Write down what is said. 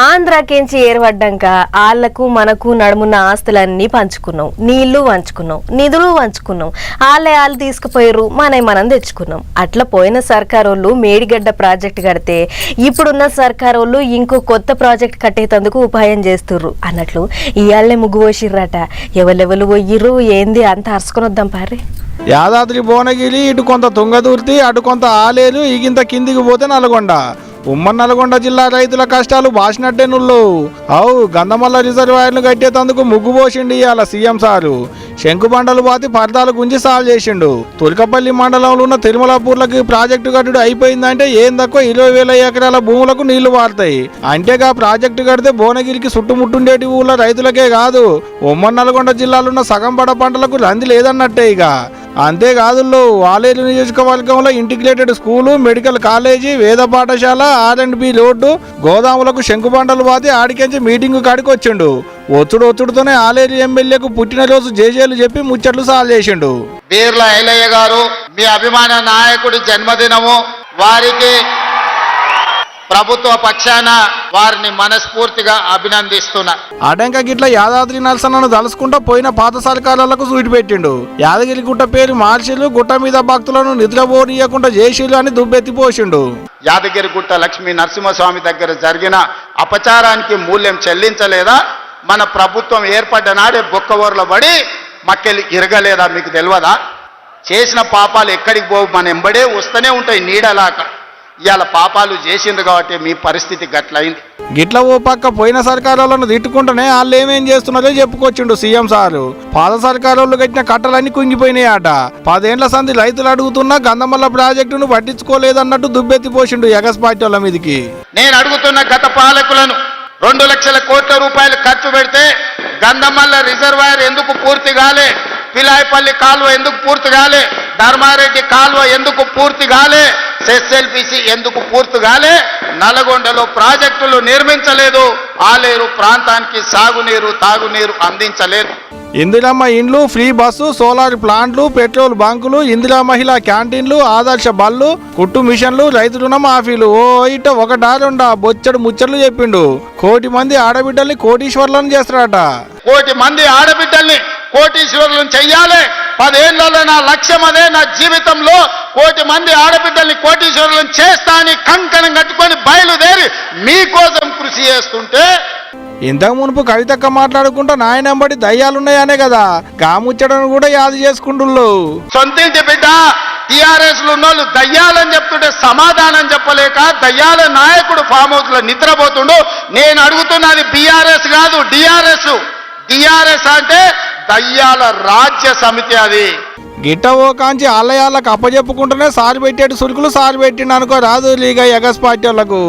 ఆంధ్రాకేంచి ఏర్పడ్డాక వాళ్ళకు మనకు నడుమున్న ఆస్తులన్నీ పంచుకున్నాం. నీళ్ళు పంచుకున్నాం. నిధులు పంచుకున్నాం. వాళ్ళే వాళ్ళు తీసుకుపోయారు మనవి మనం తెచ్చుకున్నాం. అట్లా పోయిన సర్కారోళ్ళు మేడిగడ్డ ప్రాజెక్ట్ కడితే ఇప్పుడున్న సర్కారోళ్ళు ఇంకో కొత్త ప్రాజెక్ట్ కట్టేటందుకు ఉపాయం చేస్తుర్రు. అన్నట్లు ఇవాళ్ళే ముగ్గు పోసిర్రట. ఎవరెవరు పోయిర్రు? ఏంది? అంత అరుచుకొని వద్దాం పారే యాదాద్రి భువనగిరి ఇటు కొంత తుంగదూర్తి అటు కొంత ఆలేరు ఇగింత కిందికి పోతే నల్గొండ. ఉమ్మడి నల్గొండ జిల్లా రైతుల కష్టాలు బాసినట్టే నుళ్ళు అవు గంధమల్ల రిజర్వాయర్లు కట్టేటందుకు ముగ్గు పోసిండు ఇవాళ సీఎం సారు. శంకుబండలు పాతి పరదాలు గుంజి సాల్వ్ చేసిండు. తులకపల్లి మండలంలో ఉన్న తిరుమలాపూర్లకి ప్రాజెక్టు కట్టుడు అయిపోయిందంటే ఏం తక్కువ ఇరవై వేల ఎకరాల భూములకు నీళ్ళు వారుతాయి. అంతేగా ప్రాజెక్టు కడితే భువనగిరికి చుట్టుముట్టుండేటి ఊళ్ళ రైతులకే కాదు. ఉమ్మడి నల్గొండ జిల్లాలో ఉన్న సగం పంటలకు రంది లేదన్నట్టే ఇక. అంతేకాదు వాలేరు నియోజకవర్గంలో ఇంటిగ్రేటెడ్ స్కూలు మెడికల్ కాలేజీ వేద పాఠశాల ఆర్ అండ్ బి రోడ్డు గోదాములకు శంకుబండలు బాతి ఆడికించి మీటింగ్ కాడికి వచ్చిండు. ఒత్తుడు ఒత్తుడుతోనే ఆలేరు ఎమ్మెల్యేకు పుట్టినరోజు జేజేలు చెప్పి ముచ్చట్లు సాల్ చేసిండు. బీర్ల ఐలయ్య గారు మీ అభిమాన నాయకుడి జన్మదినము. వారికి ప్రభుత్వ పక్షాన వారిని మనస్ఫూర్తిగా అభినందిస్తున్నా. అడంక గిట్ల యాదాద్రి నరసన్నను తలుసుకుంటా పోయిన పాత సర్కారాలకు సూటి పెట్టిండు. యాదగిరి గుట్ట పేరు మార్షిలు గుట్ట మీద భక్తులను నిద్రపోనీయకుండా జేషీలు అని దుబ్బెత్తిపోసిండు యాదగిరిగుట్ట లక్ష్మీ నరసింహస్వామి దగ్గర జరిగిన అపచారానికి మూల్యం చెల్లించలేదా? మన ప్రభుత్వం ఏర్పడ్డ నాడే బొక్కవోర్ల పడి మక్కెలు ఇరగలేదా మీకు తెలియదా? చేసిన పాపాలు ఎక్కడికి పోవు? మన ఎంబడే వస్తూనే ఉంటాయి నీడలాక. ఇవాళ పాపాలు చేసిండ్రు కాబట్టి మీ పరిస్థితి గట్లయింది. గిట్ల ఓ పక్క పోయిన సర్కారాలను తిట్టుకుంటూనే వాళ్ళు ఏమేం చేస్తున్నారో చెప్పుకొచ్చిండు సీఎం సారు. పాత సర్కారోళ్ళు కట్టిన కట్టలన్నీ కుంగిపోయినాయట. పదేండ్ల సంది రైతులు అడుగుతున్నా గంధమల్ల ప్రాజెక్టును పట్టించుకోలేదన్నట్టు దుబ్బెత్తిపోసిండు ఎగస్ పార్టీ వాళ్ళ మీదికి. నేను అడుగుతున్న గత పాలకులను రెండు లక్షల కోట్ల రూపాయలు ఖర్చు పెడితే గంధమల్ల రిజర్వాయర్ ఎందుకు పూర్తి కాలే? పిలాయపల్లి కాలువ ఎందుకు పూర్తి కాలే? ధర్మారెడ్డి కాలువ ఎందుకు పూర్తి కాలే? ఎస్ఎల్పిసి ఎందుకు పూర్తి కాలే? నల్గొండలో ప్రాజెక్టులు నిర్మించలేదు. ఆలేరు ప్రాంతానికి సాగునీరు తాగునీరు అందించలేదు. ఇందిరమ్మ ఇండ్లు ఫ్రీ బస్సు సోలార్ ప్లాంట్లు పెట్రోల్ బంకులు ఇందిరా మహిళా క్యాంటీన్లు ఆదర్శ బళ్ళు కుట్టు మిషన్లు రైతు రుణ మాఫీలు ఓ ఇట ఒకటా రెండా బొచ్చడు ముచ్చట్లు చెప్పిండు. కోటి మంది ఆడబిడ్డల్ని కోటీశ్వర్లను చేస్తాడట కోటి మంది ఆడబిడ్డల్ని కోటీశ్వరులను చెయ్యాలి. పదేళ్ళలో నా లక్ష్యం అదే నా జీవితంలో కోటి మంది ఆడబిడ్డల్ని కోటీశ్వరులను చేస్తా అని కంకణం కట్టుకొని బయలుదేరి మీకోసం కృషి చేస్తుంటే ఇంతకు మునుపు కవితక్క మాట్లాడుకుంటా నాయనంబడి దయ్యాలున్నాయనే కదా. గాముచ్చడను కూడా యాది చేసుకుంటుళ్ళు. సొంతింటి బిడ్డ టిఆర్ఎస్ ఉన్నోళ్ళు దయ్యాలని చెప్తుంటే సమాధానం చెప్పలేక దయ్యాల నాయకుడు ఫామ్ హౌస్లో నిద్రపోతుండు. నేను అడుగుతున్నది బీఆర్ఎస్ కాదు డిఆర్ఎస్. డిఆర్ఎస్ అంటే దయ్యాల రాజ్య సమితి అది. గిట్ట ఓ కాంచి ఆలయాలకు అప్పచెప్పుకుంటూనే సారి పెట్టేటి సురుకులు సారి పెట్టిండు అనుకో రాదు లీగ ఎగస్ పార్టీ వాళ్ళకు.